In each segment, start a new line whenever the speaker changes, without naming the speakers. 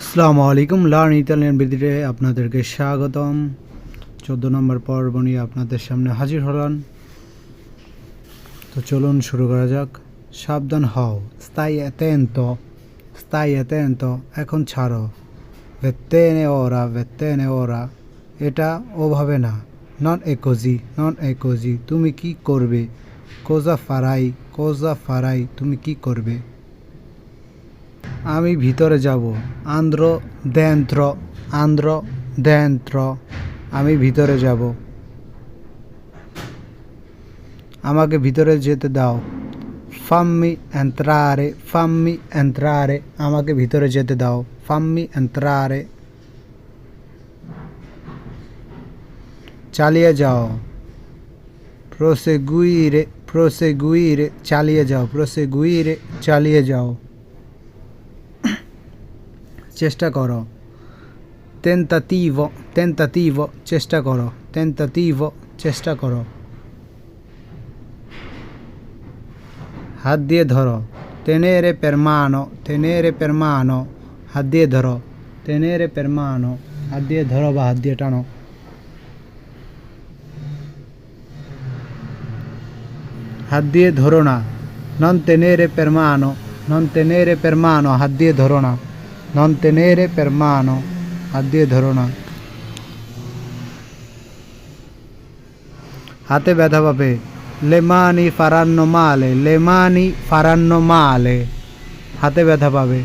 আসসালামু আলাইকুম, learn Italian বিদিতে আপনাদেরকে স্বাগতম। চোদ্দ নম্বর পর্ব নিয়ে আপনাদের সামনে হাজির হলাম। তো চলুন শুরু করা যাক। সাবধান হও স্তাই attento স্তাই attento এখন ছাড়ো। ভেত্তেনে ওরা ভেত্তেনে ওরা। এটা ওভাবে না। নন একজি নন একজি, তুমি কি করবে? কোজা ফারাই কোজা ফারাই, তুমি কি করবে? আমি ভিতরে যাব। আন্ধ্র দেন্ত্র আন্ধ্র দেন্ত্র। আমি ভিতরে যাব। আমাকে ভিতরে যেতে দাও। ফাম্মি এন্ত্রারে ফাম্মি এন্ত্রারে আমাকে ভিতরে যেতে দাও। ফাম্মি এন্ত্রারে চালিয়ে যাও। প্রসেগুইরে প্রসেগুইরে চালিয়ে যাও। প্রসেগুইরে চালিয়ে যাও। চেষ্টা করো tentativo tentativo চেষ্টা করো tentativo চেষ্টা করো হাত দিয়ে ধরো tenere per mano tenere per mano হাত দিয়ে ধরো tenere per mano হাত দিয়ে ধরো বা হাত দিয়ে টানো হাত দিয়ে ধরো না non tenere per mano non tenere per mano হাত দিয়ে ধরো না non tenere per mano হাত দিয়ে ধরো না হাতে ব্যথা পাবে faranno male le mani faranno male হাতে ব্যথা পাবে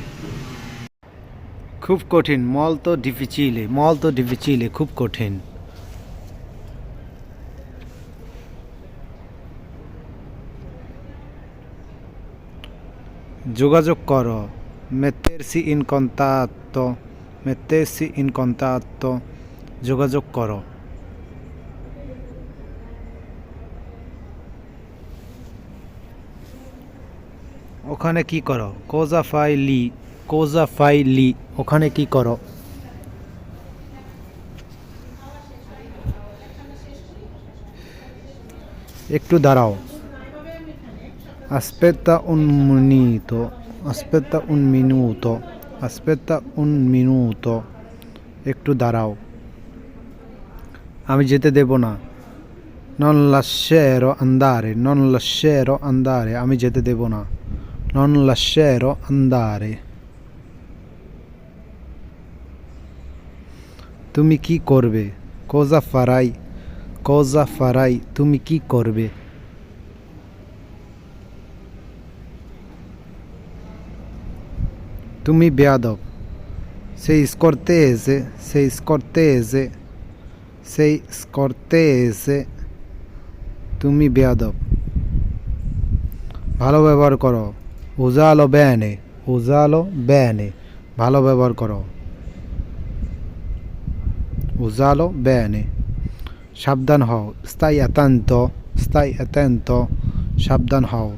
খুব কঠিন molto difficile molto difficile খুব কঠিন যোগাযোগ করো মেতেরসি ইন কন্তাত্ত মেতেরসি ইন কন্তাত্ত যোগাযোগ করো ওখানে কি করো কোজাফাই লি কোজাফাই লি ওখানে কি করো একটু দাঁড়াও আসপেতা উন্মুনিত minuto aspetta un minuto aspetta un minuto একটু দাঁড়াও আমি যেতে দেব না non lascerò andare non lascerò andare আমি যেতে দেব না non lascerò andare তুমি কি করবে cosa farai cosa farai তুমি কি করবে তুমি বেয়াদব। সেই করতে এসে, সেই scortese sei সেই sei scortese তুমি বেয়াদব। ভালো ব্যবহার করো। উজালো বেনে উজালো বেনে ভালো ব্যবহার করো। উজালো বেনে সাবধান হও। স্থায়ী attento স্থায়ী attento সাবধান হও।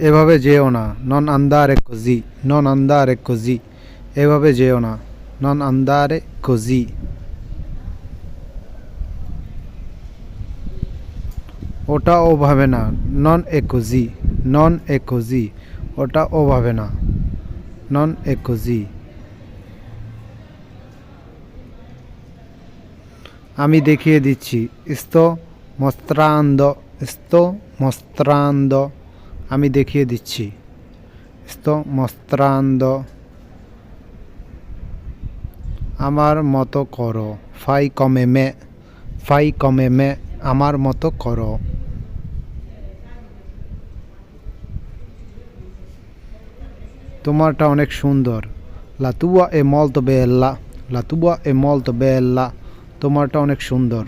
এভাবে যেও না, নন আন্দারে কজি, নন আন্দারে কজি, এভাবে যেও না, নন আন্দারে কজি। ওটা ওভাবে না, নন এ কজি, নন এ কজি ওটা ওভাবে না, নন এ কজি। আমি দেখিয়ে দিচ্ছি sto mostrando sto mostrando আমি দেখিয়ে দিচ্ছি। mostrando আমার মতো করো। ফাই কমে মে। ফাই কমে মে। আমার মতো করো। তোমারটা অনেক সুন্দর। la এ মল তো bella la এ মল তো bella তোমারটা অনেক সুন্দর।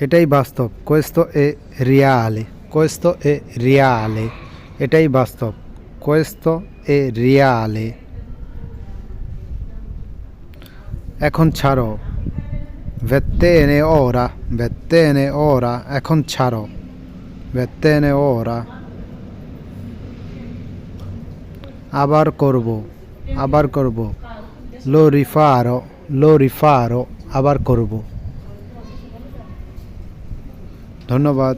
এটাই বাস্তব questo è reale questo è reale এটাই বাস্তব questo è reale এখন ছাড়ো vettene ora vettene ora এখন ছাড়ো vettene ora আবার করব আবার করব লো রিফারো লো রিফারো আবার করব ধন্যবাদ।